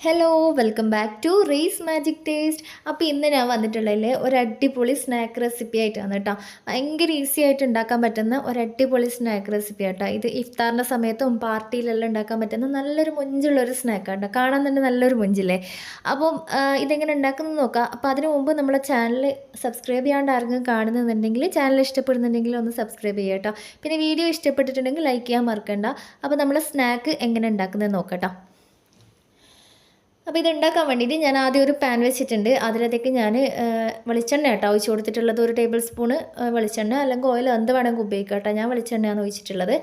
Hello welcome back to race magic taste അപ്പോൾ ഇന്ന് ഞാൻ വന്നിട്ടുള്ളതിൽ ഒരു അടിപൊളി സ്നാക്ക് റെസിപ്പി ആയിട്ടാണ് കേട്ടോ. ഭയങ്കര ഈസി ആയിട്ട് ഉണ്ടാക്കാൻ പറ്റുന്ന ഒരു അടിപൊളി സ്നാക്ക് റെസിപ്പി ആട്ടോ. ഇത് ഇഫ്താറിന്റെ സമയത്തും പാർട്ടിയിലെല്ലാം ഉണ്ടാക്കാൻ പറ്റുന്ന നല്ലൊരു മുഞ്ചുള്ളൊരു സ്നാക്ക് ആട്ടോ. കാണാൻ തന്നെ നല്ലൊരു മുഞ്ചില്ലേ? അപ്പം ഇതെങ്ങനെ ഉണ്ടാക്കുന്നത് നോക്കാം. അപ്പോൾ അതിനു മുമ്പ് നമ്മളെ ചാനൽ സബ്സ്ക്രൈബ് ചെയ്യാണ്ട് ആരെങ്കിലും കാണുന്നുണ്ടെങ്കിൽ ചാനൽ ഇഷ്ടപ്പെടുന്നുണ്ടെങ്കിൽ ഒന്ന് സബ്സ്ക്രൈബ് ചെയ്യുക കേട്ടോ. പിന്നെ വീഡിയോ ഇഷ്ടപ്പെട്ടിട്ടുണ്ടെങ്കിൽ ലൈക്ക് ചെയ്യാൻ മറക്കണ്ട. അപ്പോൾ നമ്മൾ സ്നാക്ക് എങ്ങനെ ഉണ്ടാക്കുന്നത് നോക്കാം അപ്പോൾ ഇത് ഉണ്ടാക്കാൻ വേണ്ടിയിട്ട് ഞാൻ ആദ്യം ഒരു പാൻ വെച്ചിട്ടുണ്ട്. അതിലത്തേക്ക് ഞാൻ വെളിച്ചെണ്ണ കേട്ടോ ഒഴിച്ച് കൊടുത്തിട്ടുള്ളത്. ഒരു ടേബിൾ സ്പൂണ് വെളിച്ചെണ്ണ അല്ലെങ്കിൽ ഓയിൽ എന്ത് വേണമെങ്കിൽ ഉപയോഗിക്കാം കേട്ടോ. ഞാൻ വെളിച്ചെണ്ണയാണ് ഒഴിച്ചിട്ടുള്ളത്.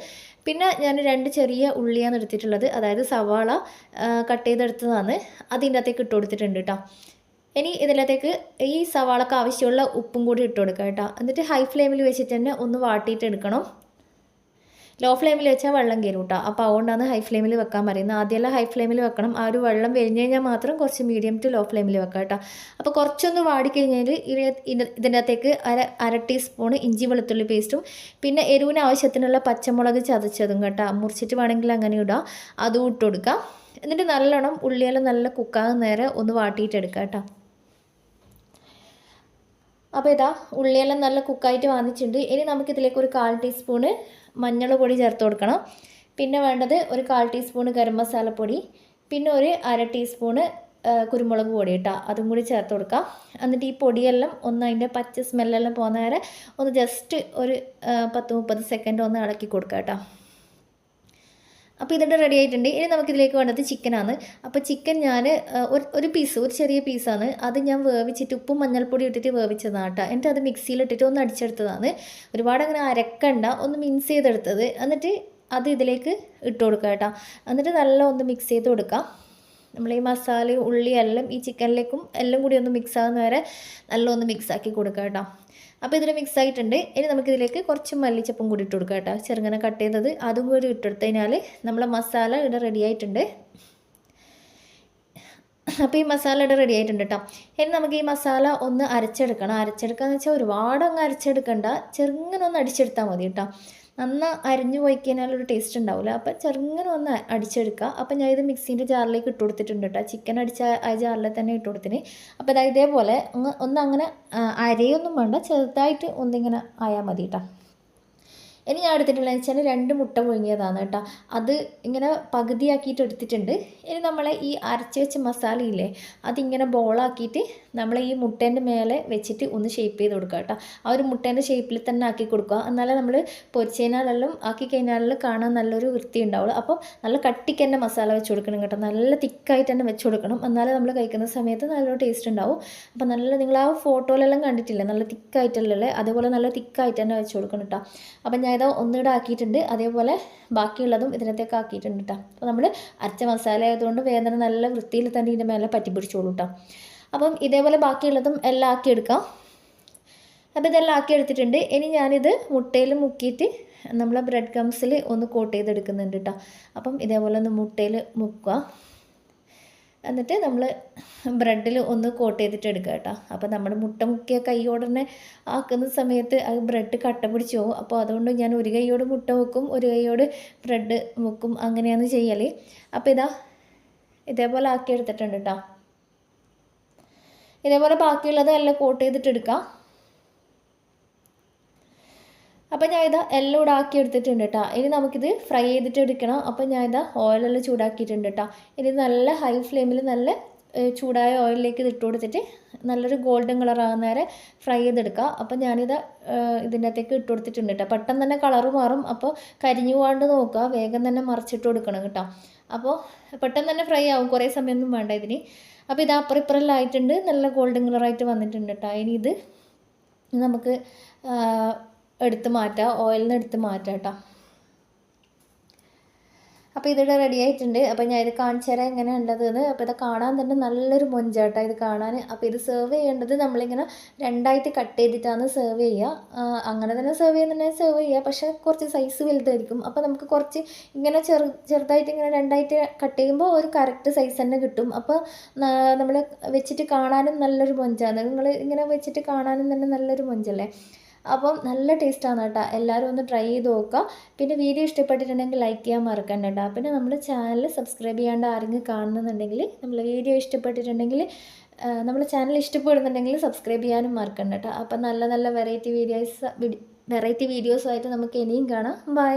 പിന്നെ ഞാൻ രണ്ട് ചെറിയ ഉള്ളിയാണ് എടുത്തിട്ടുള്ളത്. അതായത് സവാള കട്ട് ചെയ്തെടുത്തതാണ്. അതിന്റെ അകത്തേക്ക് ഇട്ട് കൊടുത്തിട്ടുണ്ട് കേട്ടോ. ഇനി ഇതിനകത്തേക്ക് ഈ സവാളക്ക് ആവശ്യമുള്ള ഉപ്പും കൂടി ഇട്ട് കൊടുക്കാം കേട്ടോ. എന്നിട്ട് ഹൈ ഫ്ലെയിമിൽ വെച്ചിട്ട് തന്നെ ഒന്ന് വാട്ടിയിട്ട് എടുക്കണം. ലോ ഫ്ലെയിമിൽ വെച്ചാൽ വെള്ളം കയറും കേട്ടോ അപ്പോൾ അതുകൊണ്ടാണ് ഹൈ ഫ്ലെയിമിൽ വെക്കാൻ പറയുന്നത്. ആദ്യമെല്ലാം ഹൈ ഫ്ലെയിമിൽ വെക്കണം. ആ ഒരു വെള്ളം വെരിഞ്ഞ് കഴിഞ്ഞാൽ മാത്രം കുറച്ച് മീഡിയം ടു ലോ ഫ്ലെയിമിൽ വെക്കാം കേട്ടോ. അപ്പോൾ കുറച്ചൊന്ന് വാടിക്കഴിഞ്ഞാൽ ഇതിന്റെ അകത്തേക്ക് അര അര ടീസ്പൂൺ ഇഞ്ചി വെളുത്തുള്ളി പേസ്റ്റും പിന്നെ എരിവിന് ആവശ്യത്തിനുള്ള പച്ചമുളക് ചതച്ചതും കേട്ടോ. മുറിച്ചിട്ട് വേണമെങ്കിൽ അങ്ങനെ ഇടാം. അതും ഇട്ട് കൊടുക്കാം. എന്നിട്ട് നല്ലോണം ഉള്ളിയെല്ലാം നല്ല കുക്കാകുന്ന നേരെ ഒന്ന് വാട്ടിയിട്ടെടുക്കാം കേട്ടോ. അപ്പോൾ ഇതാ ഉള്ളിയെല്ലാം നല്ല കുക്കായിട്ട് വാങ്ങിച്ചിട്ടുണ്ട് ഇനി നമുക്ക് ഇതിലേക്ക് ഒരു കാൽ ടീസ്പൂണ് മഞ്ഞൾ പൊടി ചേർത്ത് കൊടുക്കണം. പിന്നെ വേണ്ടത് ഒരു കാൽ ടീസ്പൂണ് ഗരം മസാലപ്പൊടി പിന്നെ ഒരു അര ടീസ്പൂണ് കുരുമുളക് പൊടി കേട്ടോ അതും കൂടി ചേർത്ത് കൊടുക്കാം. എന്നിട്ട് ഈ പൊടിയെല്ലാം ഒന്ന് അതിന്റെ പച്ച സ്മെല്ലെല്ലാം പോകുന്ന വരെ ഒന്ന് ജസ്റ്റ് ഒരു പത്ത് മുപ്പത് സെക്കൻഡ് ഒന്ന് ഇളക്കി കൊടുക്കാം കേട്ടോ. അപ്പോൾ ഇതിന്റെ റെഡി ആയിട്ടുണ്ട്. ഇനി നമുക്കിതിലേക്ക് വേണ്ടത് ചിക്കനാണ് അപ്പോൾ ചിക്കൻ ഞാൻ ഒരു ഒരു പീസ് ഒരു ചെറിയ പീസാണ് അത് ഞാൻ വേവിച്ചിട്ട് ഉപ്പും മഞ്ഞൾപ്പൊടി ഇട്ടിട്ട് വേവിച്ചതാണ് കേട്ടോ. എന്നിട്ട് അത് മിക്സിയിലിട്ടിട്ട് ഒന്ന് അടിച്ചെടുത്തതാണ്. ഒരുപാട് അങ്ങനെ അരക്കണ്ട. ഒന്ന് മിൻസ് ചെയ്തെടുത്തത്. എന്നിട്ട് അത് ഇതിലേക്ക് ഇട്ട് കൊടുക്കുക കേട്ടോ. എന്നിട്ട് നല്ല ഒന്ന് മിക്സ് ചെയ്ത് കൊടുക്കാം. നമ്മൾ ഈ മസാലയും ഉള്ളി എല്ലാം ഈ ചിക്കനിലേക്കും എല്ലാം കൂടി ഒന്ന് മിക്സ് ആകുന്ന വരെ നല്ല ഒന്ന് മിക്സ് ആക്കി കൊടുക്കുക കേട്ടോ. അപ്പോൾ ഇതിൽ മിക്സ് ആയിട്ടുണ്ട്. ഇനി നമുക്കിതിലേക്ക് കുറച്ച് മല്ലിച്ചപ്പും കൂടി ഇട്ട് കൊടുക്കാം കേട്ടോ. ചെറുങ്ങനെ കട്ട് ചെയ്തത്. അതും കൂടി ഇട്ടെടുത്ത് കഴിഞ്ഞാൽ നമ്മളെ മസാല ഇവിടെ റെഡി ആയിട്ടുണ്ട്. അപ്പോൾ ഈ മസാല ഇവിടെ റെഡി ആയിട്ടുണ്ട് കേട്ടോ. ഇനി നമുക്ക് ഈ മസാല ഒന്ന് അരച്ചെടുക്കണം. അരച്ചെടുക്കുക എന്ന് വെച്ചാൽ ഒരുപാട് അരച്ചെടുക്കണ്ട. ചെറുങ്ങനെ ഒന്ന് അടിച്ചെടുത്താൽ മതി കേട്ടോ. നന്ന അരിഞ്ഞു പോയി കഴിഞ്ഞാൽ ഒരു ടേസ്റ്റ് ഉണ്ടാവില്ല അപ്പം ചെറുങ്ങനെ ഒന്ന് അടിച്ചെടുക്കുക അപ്പം ഞാൻ ഇത് മിക്സീന്റെ ജാറിലേക്ക് ഇട്ട് കൊടുത്തിട്ടുണ്ട് കേട്ടോ ചിക്കൻ അടിച്ച ആ ജാറിൽ തന്നെ ഇട്ട് കൊടുത്തിന്. അപ്പോൾ അതായത് ഇതേപോലെ ഒന്ന് അങ്ങനെ അരയൊന്നും വേണ്ട. ചെറുതായിട്ട് ഒന്നിങ്ങനെ ആയാൽ മതി കേട്ടോ ഇനി ഞാൻ എടുത്തിട്ടുള്ളത് വെച്ചാൽ രണ്ട് മുട്ട പുഴുങ്ങിയതാണ് കേട്ടോ. അത് ഇങ്ങനെ പകുതിയാക്കിയിട്ട് എടുത്തിട്ടുണ്ട്. ഇനി നമ്മളെ ഈ അരച്ച് വെച്ച മസാലയില്ലേ അതിങ്ങനെ ബോളാക്കിയിട്ട് നമ്മൾ ഈ മുട്ടേന്റെ മേലെ വെച്ചിട്ട് ഒന്ന് ഷേപ്പ് ചെയ്ത് കൊടുക്കുക കേട്ടോ. ആ ഒരു മുട്ടേന്റെ ഷേപ്പിൽ തന്നെ ആക്കി കൊടുക്കുക. എന്നാലേ നമ്മൾ പൊരിച്ചതിനാലെല്ലാം ആക്കി കഴിഞ്ഞാലും കാണാൻ നല്ലൊരു വൃത്തി ഉണ്ടാവുള്ളൂ. അപ്പോൾ നല്ല കട്ടിക്ക് തന്നെ മസാല വെച്ച് കൊടുക്കണം കേട്ടോ. നല്ല തിക്കായിട്ട് തന്നെ വെച്ച് കൊടുക്കണം. എന്നാലേ നമ്മൾ കഴിക്കുന്ന സമയത്ത് നല്ലൊരു ടേസ്റ്റ് ഉണ്ടാവും. അപ്പോൾ നല്ല നിങ്ങൾ ആ ഫോട്ടോയിലെല്ലാം കണ്ടിട്ടില്ലേ? നല്ല തിക്കായിട്ടല്ലേ അതേപോലെ നല്ല തിക്കായിട്ട് തന്നെ വെച്ച് കൊടുക്കണം കേട്ടോ. അപ്പം ഞാൻ ഇത് ഒന്നിടെ ആക്കിയിട്ടുണ്ട്. അതേപോലെ ബാക്കിയുള്ളതും ഇതിനകത്തേക്ക് ആക്കിയിട്ടുണ്ട് കേട്ടോ അപ്പോൾ നമ്മൾ അരച്ച മസാല ആയതുകൊണ്ട് വേദന നല്ല വൃത്തിയിൽ തന്നെ ഇതിന്റെ മേലെ പറ്റി പിടിച്ചോളൂ കേട്ടോ അപ്പം ഇതേപോലെ ബാക്കിയുള്ളതും എല്ലാം ആക്കിയെടുക്കാം. അപ്പോൾ ഇതെല്ലാം ആക്കി എടുത്തിട്ടുണ്ട് ഇനി ഞാനിത് മുട്ടയിൽ മുക്കിയിട്ട് നമ്മളെ ബ്രെഡ് ക്രംസിൽ ഒന്ന് കോട്ട് ചെയ്തെടുക്കുന്നുണ്ട് കേട്ടോ അപ്പം ഇതേപോലെ ഒന്ന് മുട്ടയിൽ മുക്കുക. എന്നിട്ട് നമ്മൾ ബ്രെഡിൽ ഒന്ന് കോട്ട് ചെയ്തിട്ട് എടുക്കുക കേട്ടോ. അപ്പോൾ നമ്മൾ മുട്ട മുക്കിയ കൈയോടനെ ആക്കുന്ന സമയത്ത് അത് ബ്രെഡ് കട്ട പിടിച്ച് പോകും അപ്പോൾ അതുകൊണ്ട് ഞാൻ ഒരു കൈയോട് മുട്ട മുക്കും ഒരു കൈയോട് ബ്രെഡ് മുക്കും അങ്ങനെയാണ് ചെയ്യൽ അപ്പോൾ ഇതാ ഇതേപോലെ ആക്കി എടുത്തിട്ടുണ്ട് കേട്ടോ. ഇതേപോലെ ബാക്കിയുള്ളത് എല്ലാം കോട്ട് ചെയ്തിട്ട് എടുക്കാം. അപ്പോൾ ഞാൻ ഇതാ എല്ലാം ഇവിടെ ആക്കി എടുത്തിട്ടുണ്ട് കേട്ടോ ഇനി നമുക്കിത് ഫ്രൈ ചെയ്തിട്ട് എടുക്കണം. അപ്പോൾ ഞാൻ ഇതാ ഓയിലെല്ലാം ചൂടാക്കിയിട്ടുണ്ട് കേട്ടോ ഇനി നല്ല ഹൈ ഫ്ലെയിമിൽ നല്ല ചൂടായ ഓയിലിലേക്ക് ഇട്ട് കൊടുത്തിട്ട് നല്ലൊരു ഗോൾഡൻ കളർ ആകുന്ന വരെ ഫ്രൈ ചെയ്തെടുക്കുക അപ്പോൾ ഞാനിത് ഇതിന്റെ അകത്തേക്ക് ഇട്ട് കൊടുത്തിട്ടുണ്ട് കേട്ടോ പെട്ടെന്ന് തന്നെ കളറ് മാറും. അപ്പോൾ കരിഞ്ഞു പോകാണ്ട് നോക്കുക വേഗം തന്നെ മറിച്ചിട്ട് കൊടുക്കണം കേട്ടോ. അപ്പോൾ പെട്ടെന്ന് തന്നെ ഫ്രൈ ആവും. കുറേ സമയമൊന്നും വേണ്ട ഇതിന്. അപ്പോൾ ഇത് അപ്പുറം ആയിട്ടുണ്ട്. നല്ല ഗോൾഡൻ കളറായിട്ട് വന്നിട്ടുണ്ട് കേട്ടോ ഇനി ഇത് നമുക്ക് എടുത്ത് മാറ്റുക ഓയിലിൽ നിന്ന് എടുത്ത് മാറ്റാം കേട്ടോ അപ്പോൾ ഇതിവിടെ റെഡി ആയിട്ടുണ്ട്. അപ്പോൾ ഞാൻ ഇത് കാണിച്ചു തരാം എങ്ങനെ അപ്പോൾ ഇത് കാണാൻ തന്നെ നല്ലൊരു മൊഞ്ചാട്ടോ ഇത് കാണാൻ അപ്പോൾ ഇത് സെർവ് ചെയ്യേണ്ടത് നമ്മളിങ്ങനെ രണ്ടായിട്ട് കട്ട് ചെയ്തിട്ടാണ് സെർവ് ചെയ്യുക അങ്ങനെ തന്നെ സെർവ് ചെയ്യുന്നുണ്ടെങ്കിൽ സെർവ് ചെയ്യുക പക്ഷേ കുറച്ച് സൈസ് വലുതായിരിക്കും. അപ്പോൾ നമുക്ക് കുറച്ച് ഇങ്ങനെ ചെറു ചെറുതായിട്ട് ഇങ്ങനെ രണ്ടായിട്ട് കട്ട് ചെയ്യുമ്പോൾ ഒരു കറക്റ്റ് സൈസ് തന്നെ കിട്ടും. അപ്പോൾ നമ്മൾ വെച്ചിട്ട് കാണാനും നല്ലൊരു മൊഞ്ചാണ് നിങ്ങൾ ഇങ്ങനെ വെച്ചിട്ട് കാണാനും തന്നെ നല്ലൊരു മൊഞ്ചല്ലേ? അപ്പം നല്ല ടേസ്റ്റാണ് കേട്ടോ. എല്ലാവരും ഒന്ന് ട്രൈ ചെയ്ത് നോക്കുക. പിന്നെ വീഡിയോ ഇഷ്ടപ്പെട്ടിട്ടുണ്ടെങ്കിൽ ലൈക്ക് ചെയ്യാൻ മറക്കണ്ട കേട്ടോ. പിന്നെ നമ്മുടെ ചാനൽ സബ്സ്ക്രൈബ് ചെയ്യാണ്ട് ആരെങ്കിലും കാണുന്നുണ്ടെങ്കിൽ നമ്മൾ വീഡിയോ ഇഷ്ടപ്പെട്ടിട്ടുണ്ടെങ്കിൽ നമ്മുടെ ചാനൽ ഇഷ്ടപ്പെടുന്നുണ്ടെങ്കിൽ സബ്സ്ക്രൈബ് ചെയ്യാനും മറക്കണ്ട കേട്ടോ. അപ്പം നല്ല നല്ല വെറൈറ്റി വീഡിയോസ് വെറൈറ്റി വീഡിയോസുമായിട്ട് നമുക്ക് ഇനിയും കാണാം. ബൈ